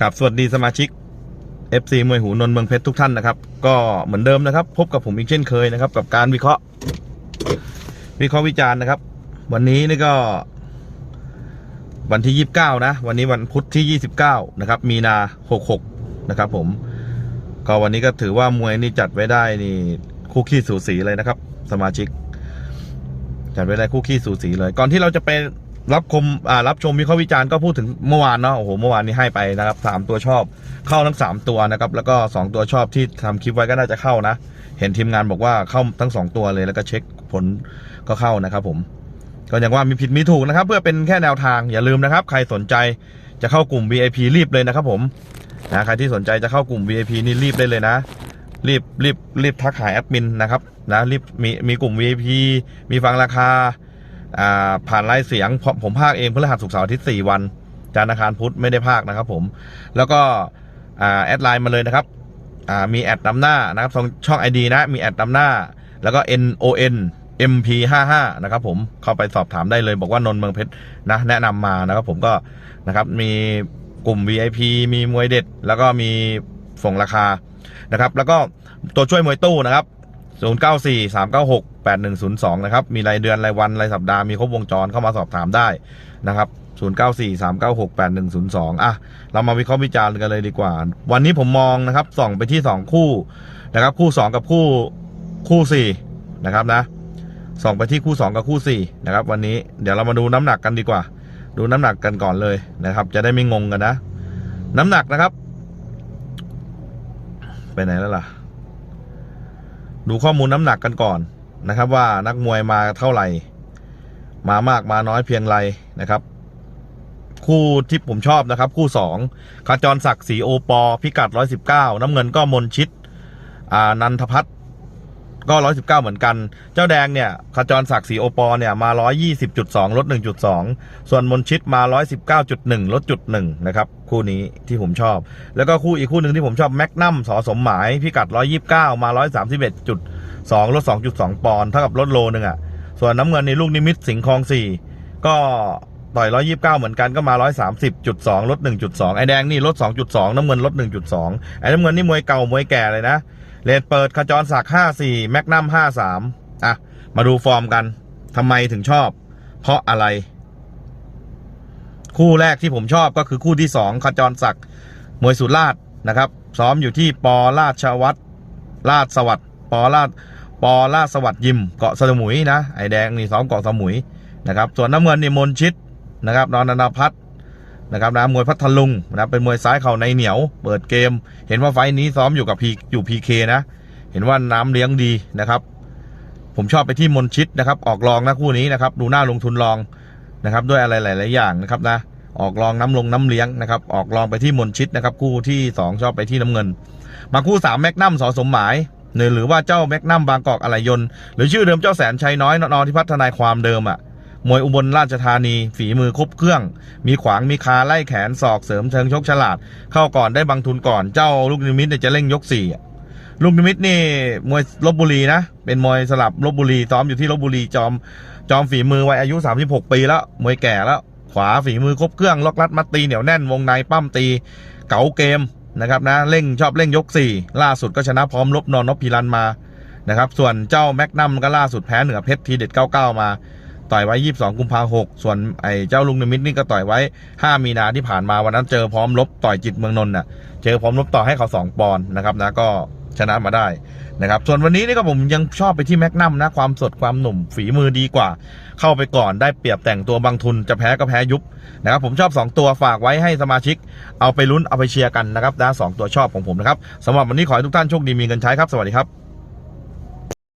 ครับสวัสดีสมาชิก FC มวยหูนนเมืองเพชรทุกท่านนะครับ ก็เหมือนเดิมนะครับ พบกับผมอีกเช่นเคยนะครับ กับการวิเคราะห์ วิเคราะห์วิจารณ์นะครับ วันนี้นี่ก็ วันที่ 29 นะ วันนี้วันพุธที่ 29 นะครับ มีนา 66 นะครับ ผม ก็วันนี้ก็ถือว่ามวยนี่จัดไว้ได้นี่คู่ขี้สูสีเลยนะครับ สมาชิก จัดไว้ได้คู่ขี้สูสีเลย ก่อนที่เราจะไป รับชมอ่ารับชมวิเคราะห์วิจารณ์ก็พูดถึงเมื่อวานเนาะโอ้โหเมื่อวานนี้ให้ไปนะครับสามตัวชอบเข้าทั้งสามตัวนะครับแล้วก็สองตัวชอบที่ทำคลิปไว้ก็น่าจะเข้านะ เห็นทีมงานบอกว่าเข้าทั้งสองตัวเลยแล้วก็เช็คผลก็เข้านะครับผม ก็อย่างว่ามีผิดมีถูกนะครับ เพื่อเป็นแค่แนวทางอย่าลืมนะครับ ใครสนใจจะเข้ากลุ่ม VIP รีบเลยนะครับผมนะใครที่สนใจจะเข้ากลุ่ม VIP นี่รีบได้เลยนะ รีบรีบรีบทักหาแอดมินนะครับนะรีบมีมีกลุ่ม VIP มีฟังราคา ผ่านไลน์เสียงผมภาคเองพฤหัสศุกร์เสาร์อาทิตย์4วันจานอังคารพุธไม่ได้ภาคนะครับผม แล้วก็แอดไลน์มาเลยนะครับมีแอดนำหน้านะครับช่องช่อง ID นะมีแอดนำหน้า แล้วก็ N O N MP 5 5 นะครับผมเข้าไปสอบถามได้เลยบอกว่านนท์เมืองเพชรนะแนะนำมานะครับผมก็นะครับมีกลุ่ม VIP มีมวยเด็ด แล้วก็มีส่งราคานะครับ แล้วก็ตัวช่วยมวยตู้นะครับ 094 396 8102 นะครับ มีรายเดือนรายวันรายสัปดาห์ มีครบวงจรเข้ามาสอบถามได้นะครับ 094 396 8102 อะ เรามาวิเคราะห์วิจารณ์กันเลยดีกว่า วันนี้ผมมองนะครับส่องไปที่ 2 คู่นะครับ คู่ 2 กับคู่คู่ 4 นะครับนะส่องไปที่คู่ 2 กับคู่ 4 นะครับ วันนี้เดี๋ยวเรามาดูน้ำหนักกันดีกว่า ดูน้ำหนักกันก่อนเลยนะครับ จะได้ไม่งงกันนะ น้ำหนักนะครับ ไปไหนแล้วล่ะ ดูข้อมูลน้ำหนักกันก่อนนะครับ ว่านักมวยมาเท่าไหร่ มามากมาน้อยเพียงไรนะครับ คู่ที่ผมชอบนะครับ คู่สองขจรศักดิ์ศรีโอปอ พิกัดร้อยสิบเก้าน้ำเงินก็มนชิตนันทพัฒน์ ก็ร้อยสิบเก้าเหมือนกัน เจ้าแดงเนี่ยขจรศักดิ์ศรีโอปอเนี่ยมาร้อยยี่สิบจุดสองลดหนึ่งจุดสองส่วนมนชิตมาร้อยสิบเก้าจุดหนึ่งลดจุดหนึ่งนะครับคู่นี้ที่ผมชอบ แล้วก็คู่อีกคู่หนึ่งที่ผมชอบแมกนัมสอสมหมายพิกัดร้อยยี่สิบเก้ามาร้อยสามสิบเอ็ดจุดสองลดสองจุดสองปอนเท่ากับลดโลนึงอะส่วนน้ำเงินในลูกนิมิตสิงคลองสี่ก็ ต่อยร้อยยี่สิบเก้าเหมือนกันก็มาร้อยสามสิบจุดสองลดหนึ่งจุดสองไอแดงนี่ลดสองจุดสองน้ำเงินลดหนึ่งจุดสองไอน้ำเงินนี่มวยเก่ามวยแก่เลยนะเลดเปิดขจรศักดิ์ห้าสี่แมกนัมห้าสามอะ มาดูฟอร์มกันทำไมถึงชอบ เพราะอะไร คู่แรกที่ผมชอบก็คือคู่ที่สองขจรศักดิ์มวยสุราษฎร์นะครับ ซ้อมอยู่ที่ปอราชวัตรราชสวัสดิ์ปอราชปอราชสวัสดิ์ยิมเกาะสมุยนะไอแดงนี่ซ้อมเกาะสมุยนะครับ ส่วนน้ำเงินนี่มนชิต นะครับนอนนันทพัฒน์นะครับนะมวยพัทลุงนะเป็นมวยซ้ายเข่าในเหนียว เปิดเกม เห็นว่าไฟนี้ซ้อมอยู่กับพีอยู่พีเคนะ เห็นว่าน้ำเลี้ยงดีนะครับ ผมชอบไปที่มนชิตนะครับ ออกรองนะคู่นี้นะครับ ดูหน้าลงทุนรองนะครับ ด้วยอะไรหลาย ๆ อย่างนะครับนะ ออกรองน้ำลงน้ำเลี้ยงนะครับ ออกรองไปที่มนชิตนะครับ คู่ที่สองชอบไปที่น้ำเงิน มาคู่สามแมกนัมสอสมหมายหรือหรือว่าเจ้าแมกนัมบางกอกอะไหลยน์หรือชื่อเดิมเจ้าแสนชัยน้อยนอที่พัฒนายความเดิมอะ่ะ มวยอุบลราชธานี ฝีมือครบเครื่อง มีขวางมีคาไล่แขนศอกเสริมเชิงชกฉลาด เข้าก่อนได้บางทุนก่อนเจ้าลูกนิมิตเนี่ยจะเร่งยกสี่ลูกนิมิตนี่มวยลบบุรีนะ เป็นมวยสลับลบบุรีซ้อมอยู่ที่ลบบุรีจอม จอมฝีมือวัยอายุ 36 ปีแล้ว มวยแก่แล้ว ขวาฝีมือครบเครื่องล็อกลัดมัดตีเหนียวแน่นวงในปั้มตี เก๋าเกมนะครับนะเร่งชอบเร่งยก 4 ล่าสุดก็ชนะพร้อมลบนอนนพพิรันมานะครับส่วนเจ้าแม็กนัมก็ล่าสุดแพ้เหนือเพชรทีเด็ด 99 มา ต่อยไว้ 22 กุมภาหกส่วนไอ้เจ้าลุงนิมิตนี่ก็ต่อยไว้ 5 มีนาที่ผ่านมาวันนั้นเจอพร้อมลบต่อยจิตเมืองนนท์น่ะเจอพร้อมลบต่อให้เขา 2 ปอนด์นะครับนะก็ชนะมาได้นะครับ ส่วนวันนี้นี่ก็ผมยังชอบไปที่แมกนัมนะ ความสดความหนุ่มฝีมือดีกว่า เข้าไปก่อนได้เปรียบแต่งตัวบางทุนจะแพ้ก็แพ้ยุบนะครับ ผมชอบ 2 ตัวฝากไว้ให้สมาชิก เอาไปลุ้นเอาไปเชียร์กันนะครับนะสองตัวชอบของผมนะครับสำหรับวันนี้ขอให้ทุกท่านโชคดีมีเงินใช้ครับสวัสดีครับ